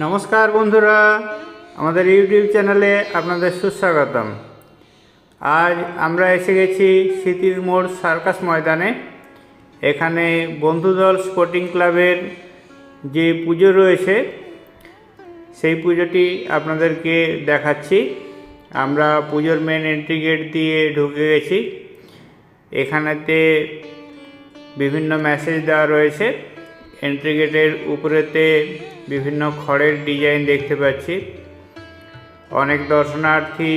নমস্কার বন্ধুরা, আমাদের ইউটিউব চ্যানেলে আপনাদের সুস্বাগতম। আজ আমরা এসে গেছি স্মৃতির মোড় সার্কাস ময়দানে। এখানে বন্ধুদল স্পোর্টিং ক্লাবের যে পুজো রয়েছে, সেই পুজোটি আপনাদেরকে দেখাচ্ছি। আমরা পুজোর মেন এন্ট্রি গেট দিয়ে ঢুকে গেছি। এখানেতে বিভিন্ন মেসেজ দেওয়া রয়েছে। এন্ট্রি গেটের উপরেতে বিভিন্ন খড়ের ডিজাইন দেখতে পাচ্ছি। অনেক দর্শনার্থী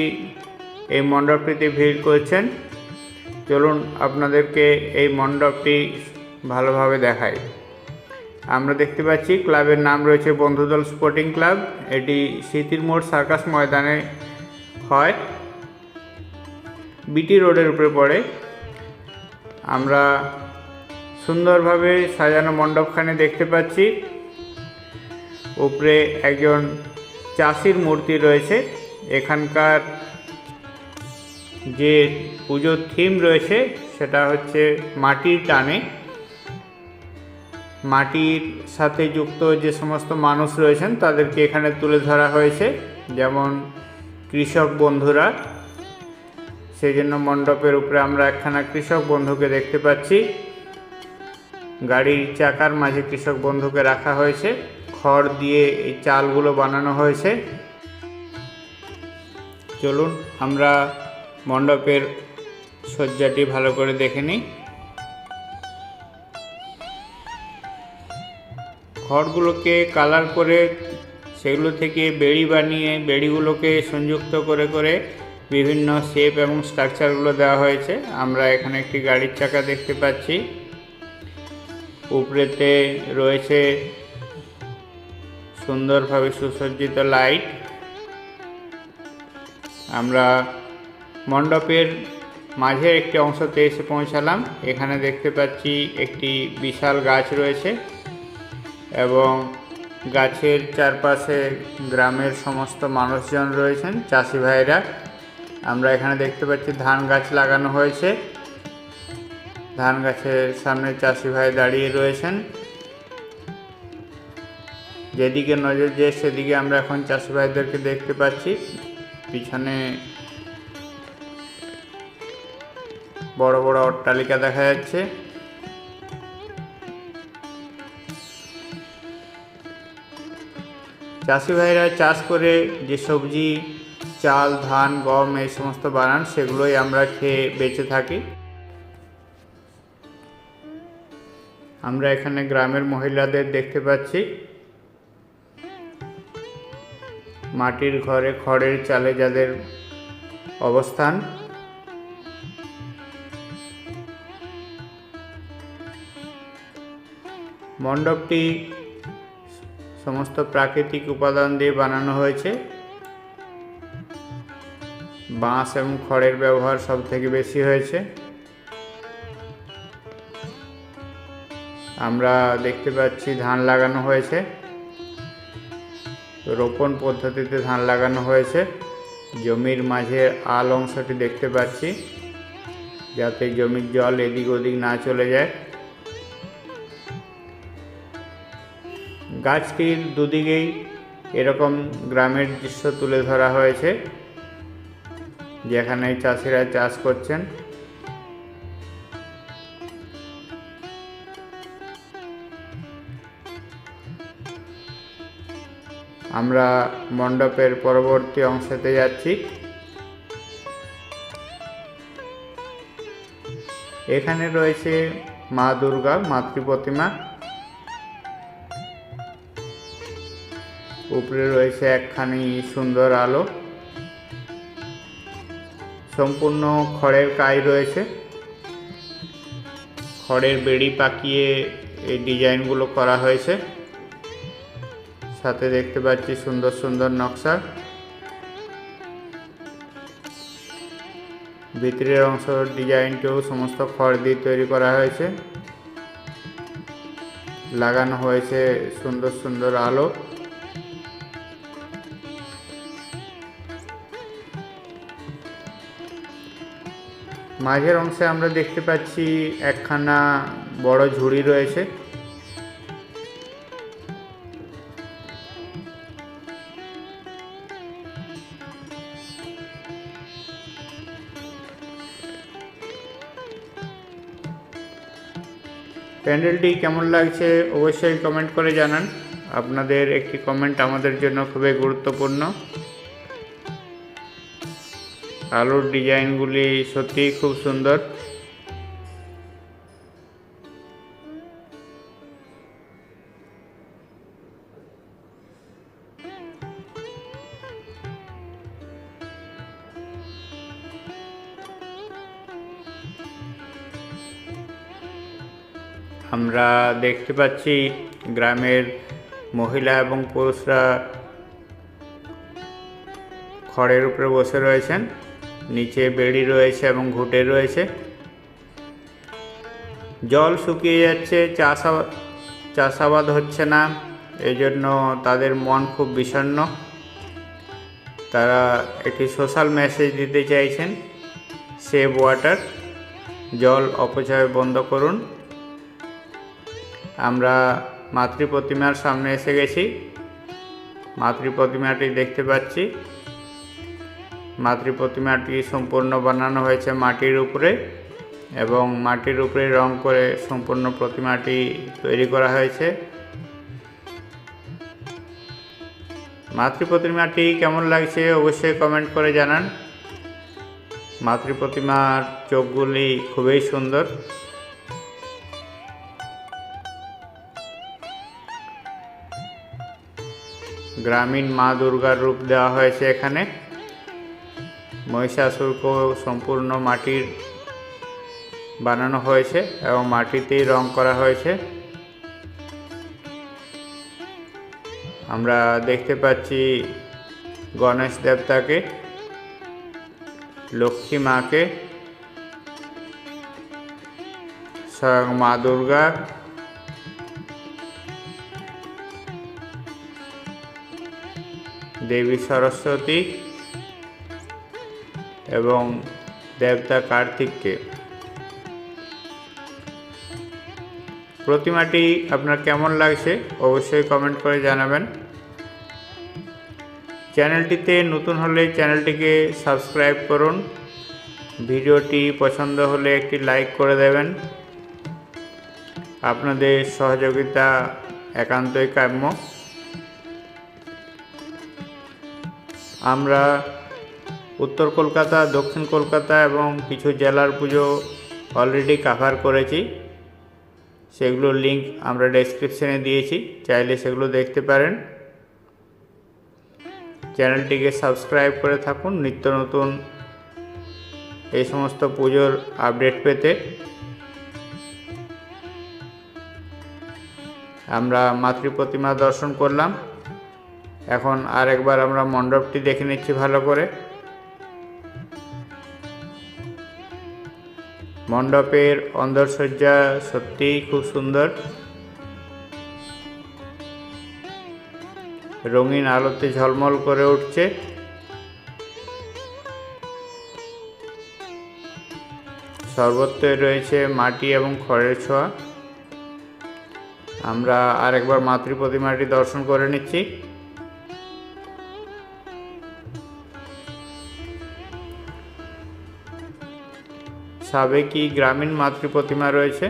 এই মণ্ডপটিতে ভিড় করছেন। চলুন আপনাদেরকে এই মণ্ডপটি ভালোভাবে দেখাই। আমরা দেখতে পাচ্ছি ক্লাবের নাম রয়েছে বন্ধুদল স্পোর্টিং ক্লাব। এটি স্মৃতির মোড় সার্কাস ময়দানে হয়। বিটি রোডের উপরে পড়ে। আমরা সুন্দরভাবে সাজানো মণ্ডপখানে দেখতে পাচ্ছি। উপরে একজন চাষির মূর্তি রয়েছে। এখানকার যে পুজোর থিম রয়েছে, সেটা হচ্ছে মাটির টানে। মাটির সাথে যুক্ত যে সমস্ত মানুষ রয়েছেন, তাদেরকে এখানে তুলে ধরা হয়েছে। যেমন কৃষক বন্ধুরা সেই জন্য মণ্ডপের উপরে আমরা একখানা কৃষক বন্ধুকে দেখতে পাচ্ছি। গাড়ির চাকার মাঝে কৃষক বন্ধুকে রাখা হয়েছে। খড় দিয়ে এই চালগুলো বানানো হয়েছে। চলুন আমরা মণ্ডপের সজ্জাটি ভালো করে দেখে নিই। খড়গুলোকে কালার করে সেগুলো থেকে বেড়ি বানিয়ে বেড়িগুলোকে সংযুক্ত করে করে বিভিন্ন শেপ এবং স্ট্রাকচারগুলো দেওয়া হয়েছে। আমরা এখানে একটি গাড়ির চাকা দেখতে পাচ্ছি। উপরেতে রয়েছে সুন্দরভাবে সুসজ্জিত লাইট। আমরা মণ্ডপের মাঝের একটি অংশতে এসে পৌঁছালাম। এখানে দেখতে পাচ্ছি একটি বিশাল গাছ রয়েছে এবং গাছের চারপাশে গ্রামের সমস্ত মানুষজন রয়েছেন, চাষি ভাইরা। আমরা এখানে দেখতে পাচ্ছি ধান গাছ লাগানো হয়েছে। ধান গাছের সামনে চাষি ভাই দাঁড়িয়ে রয়েছেন। যেদিকে নজর যায় সেদিকে আমরা এখন চাষি ভাইদেরকে দেখতে পাচ্ছি। পিছনে বড় বড় অট্টালিকা দেখা যাচ্ছে। চাষি ভাইরা চাষ করে যে সবজি, চাল, ধান, গম এই সমস্ত বানান, সেগুলোই আমরা খেয়ে বেঁচে থাকি। আমরা এখানে গ্রামের মহিলাদের দেখতে পাচ্ছি। মাটির ঘরে খড়ের চালে যাদের অবস্থান। মণ্ডপটি সমস্ত প্রাকৃতিক উপাদান দিয়ে বানানো হয়েছে। বাঁশ এবং খড়ের ব্যবহার সব থেকে বেশি হয়েছে। আমরা দেখতে পাচ্ছি ধান লাগানো হয়েছে। রোপণ পদ্ধতিতে ধান লাগানো হয়েছে। জমির মাঝে আল অংশটি দেখতে পাচ্ছি, যাতে জমির জল এদিক ওদিক না চলে যায়। গাছটির দুদিকেই এরকম গ্রামের দৃশ্য তুলে ধরা হয়েছে, যেখানে চাষিরা চাষ করছেন। আমরা মণ্ডপের পরবর্তী অংশতে যাচ্ছি। এখানে রয়েছে মা দুর্গা, মাতৃ প্রতিমা। উপরে রয়েছে একখানি সুন্দর আলো। সম্পূর্ণ খড়ের কাজ রয়েছে। খড়ের বেড়ি পাকিয়ে এই ডিজাইনগুলো করা হয়েছে। সাথে দেখতে পাচ্ছি সুন্দর সুন্দর নকশা। ভিতরের অংশ ডিজাইনটিও সমস্ত খড় দিয়ে তৈরি করা হয়েছে। লাগানো হয়েছে সুন্দর সুন্দর আলো। মাঝের অংশে আমরা দেখতে পাচ্ছি একখানা বড় ঝুড়ি রয়েছে। প্যান্ডেলটি কেমন লাগছে অবশ্যই কমেন্ট করে জানান। আপনাদের একটি কমেন্ট আমাদের জন্য খুবই গুরুত্বপূর্ণ। আলোর ডিজাইনগুলি সত্যিই খুব সুন্দর। আমরা দেখতে পাচ্ছি গ্রামের মহিলা এবং পুরুষরা খড়ের উপরে বসে রয়েছেন। নিচে বেড়ি রয়েছে এবং ঘুটে রয়েছে। জল শুকিয়ে যাচ্ছে চাষাবাদ চাষাবাদ হচ্ছে না। এই জন্য তাদের মন খুব বিষণ্ণ। তারা একটি সোশ্যাল মেসেজ দিতে চাইছেন, সেভ ওয়াটার, জল অপচয় বন্ধ করুন। আমরা মাতৃ প্রতিমার সামনে এসে গেছি। মাতৃ প্রতিমাটি দেখতে পাচ্ছি। মাতৃ প্রতিমাটি সম্পূর্ণ বানানো হয়েছে মাটির উপরে এবং মাটির উপরে রং করে সম্পূর্ণ প্রতিমাটি তৈরি করা হয়েছে। মাতৃ প্রতিমাটি কেমন লাগছে অবশ্যই কমেন্ট করে জানান। মাতৃ প্রতিমার চোখগুলি খুবই সুন্দর। গ্রামীণ মা দুর্গার রূপ দেওয়া হয়েছে এখানে। মহিষাসুরকেও সম্পূর্ণ মাটির বানানো হয়েছে এবং মাটিতেই রং করা হয়েছে। আমরা দেখতে পাচ্ছি গণেশ দেবতাকে, লক্ষ্মী মাকে, স্বয়ং মা দুর্গা দেবী সরস্বতী এবং দেবতা কার্তিককে। প্রতিমাটি আপনার কেমন লাগছে অবশ্যই কমেন্ট করে জানাবেন। চ্যানেলটিতে নতুন হলে চ্যানেলটিকে সাবস্ক্রাইব করুন। ভিডিওটি পছন্দ হলে একটি লাইক করে দেবেন। আপনাদের সহযোগিতা একান্তই কাম্য। আমরা উত্তর কলকাতা, দক্ষিণ কলকাতা এবং কিছু জেলার পুজো অলরেডি কাভার করেছি। সেগুলোর লিংক আমরা ডেসক্রিপশনে দিয়েছি, চাইলে সেগুলো দেখতে পারেন। চ্যানেলটিকে সাবস্ক্রাইব করে থাকুন, নিত্য নতুন এই সমস্ত পুজোর আপডেট পেতে। আমরা মাতৃ প্রতিমা দর্শন করলাম। এখন আরেকবার আমরা মণ্ডপটি দেখে নিচ্ছি ভালো করে। মণ্ডপের অন্দরসজ্জা সত্যিই খুব সুন্দর। রঙিন আলোতে ঝলমল করে উঠছে। সর্বত্রই রয়েছে মাটি এবং খড়ের ছোঁয়া। আমরা আরেকবার মাতৃ প্রতিমাটি দর্শন করে নিচ্ছি। সাবেকি গ্রামীণ মাতৃ প্রতিমা রয়েছে।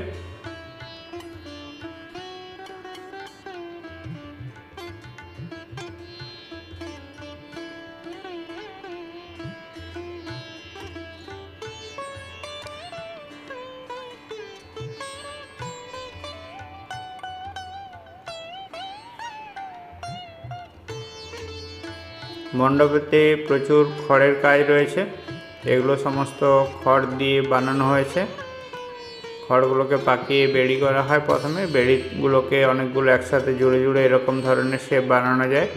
মণ্ডপেতে প্রচুর খড়ের কাজ রয়েছে। এগুলো সমস্ত খড় দিয়ে বানানো হয়েছে। খড়গুলোকে পাকিয়ে বেড়ি করা হয় প্রথমে। বেড়িগুলোকে অনেকগুলো একসাথে জুড়ে জুড়ে এরকম ধরনের শেপ বানানো যায়।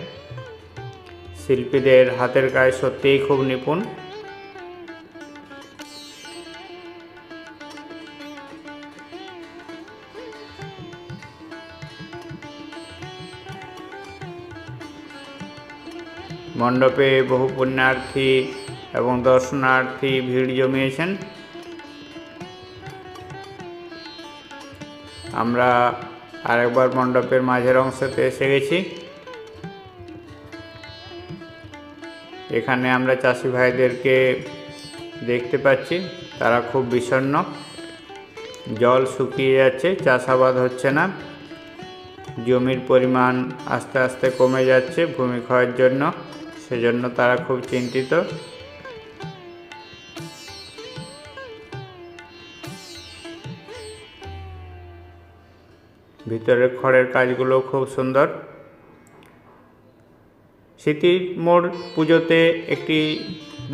শিল্পীদের হাতের কাজ সত্যিই খুব নিপুণ। মণ্ডপে বহু পুণ্যার্থী এবং দর্শনার্থী ভিড় জমিয়েছেন। আমরা আরেকবার মণ্ডপের মাঝের অংশতে এসে গেছি। এখানে আমরা চাষি ভাইদেরকে দেখতে পাচ্ছি, তারা খুব বিষণ্ণ। জল শুকিয়ে যাচ্ছে, চাষাবাদ হচ্ছে না। জমির পরিমাণ আস্তে আস্তে কমে যাচ্ছে ভূমি ভূমিক্ষয়ের জন্য, সেজন্য তারা খুব চিন্তিত। ভিতরের খড়ের কাজগুলো খুব সুন্দর। স্মৃতির মোড় পুজোতে একটি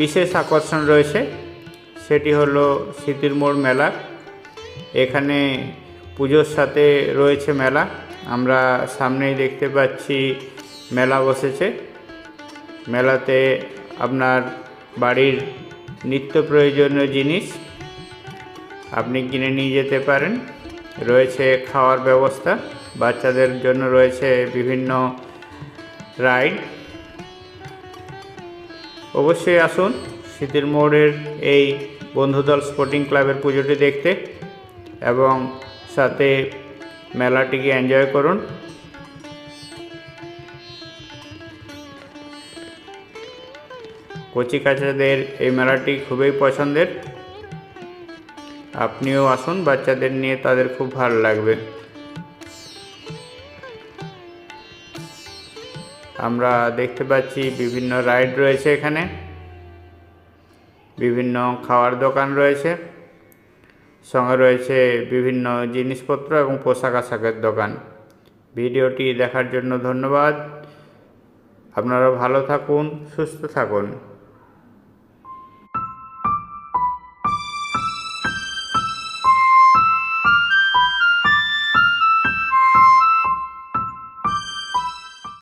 বিশেষ আকর্ষণ রয়েছে, সেটি হলো স্মৃতির মোড় মেলা। এখানে পুজোর সাথে রয়েছে মেলা। আমরা সামনেই দেখতে পাচ্ছি মেলা বসেছে। মেলাতে আপনার বাড়ির নিত্য প্রয়োজনীয় জিনিস আপনি কিনে নিয়ে যেতে পারেন। রয়েছে খাওয়ার ব্যবস্থা, বাচ্চাদের জন্য রয়েছে বিভিন্ন রাইড। অবশ্যই আসুন, শীতের মোড়ের এই বন্ধুদল স্পোর্টিং ক্লাবের পুজোটি দেখতে এবং সাথে মেলাটিকে এনজয় করুন। কচি কাচাদের এই মেলাটি খুবই পছন্দের। আপনিও আসুন, বাচ্চাদের নিয়ে তাদের খুব ভালো লাগবে। আমরা দেখতে পাচ্ছি বিভিন্ন রাইড রয়েছে এখানে। বিভিন্ন খাওয়ার দোকান রয়েছে। সঙ্গে রয়েছে বিভিন্ন জিনিসপত্র এবং পোশাক আশাকের দোকান। ভিডিওটি দেখার জন্য ধন্যবাদ। আপনারা ভালো থাকুন, সুস্থ থাকুন।